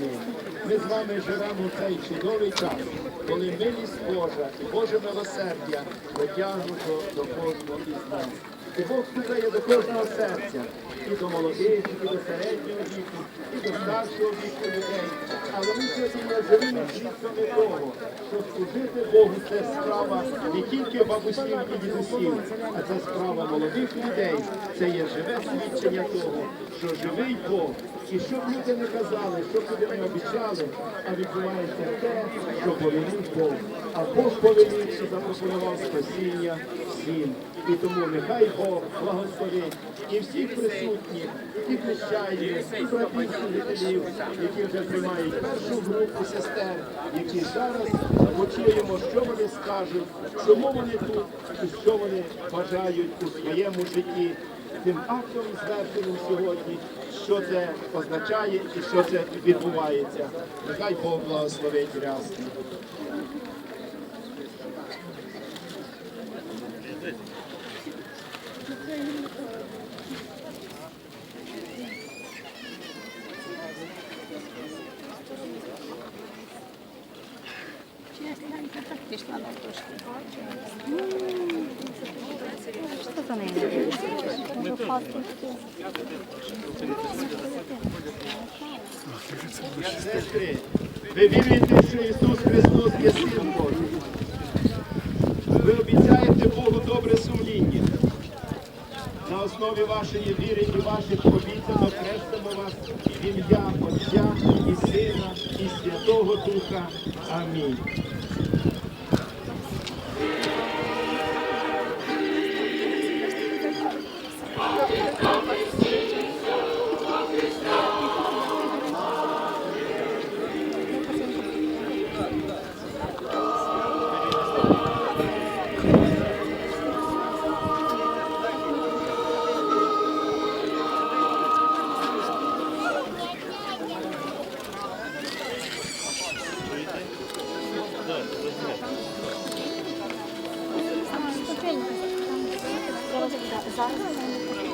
ним. Ми з вами живемо в цей чудовий час, коли милість Божа і Боже милосердя дотягнуто до кожного із нас. І Бог слухає до кожного серця, і до молодих, і до середнього віку, і до старшого віку людей. Але ми сьогодні живемо свідками того, служити Богу це справа не тільки бабусів і дідусів, а це справа молодих людей. Це є живе свідчення того, що живий Бог. І що б люди не казали, що б люди не обіцяли, а відбувається те, що повелів Бог. А Бог повелів що запропонував спасіння всім. І тому нехай Бог благословить і всіх присутніх, і хрещаїв, і братів служителів, які вже приймають першу групу сестер, які зараз почуємо, що вони скажуть, чому вони тут і що вони бажають у своєму житті. Тим актом звершеним сьогодні, що це означає і що це відбувається. Нехай Бог благословить рясно. В цю? Сестри, ви віруєте, що Ісус Христос є Син Божий. Ви обіцяєте Богу добре сумління. На основі вашої віри і ваших обіцянок хрестимо вас в ім'я Отця і Сина, і Святого Духа. Амінь. Зараз.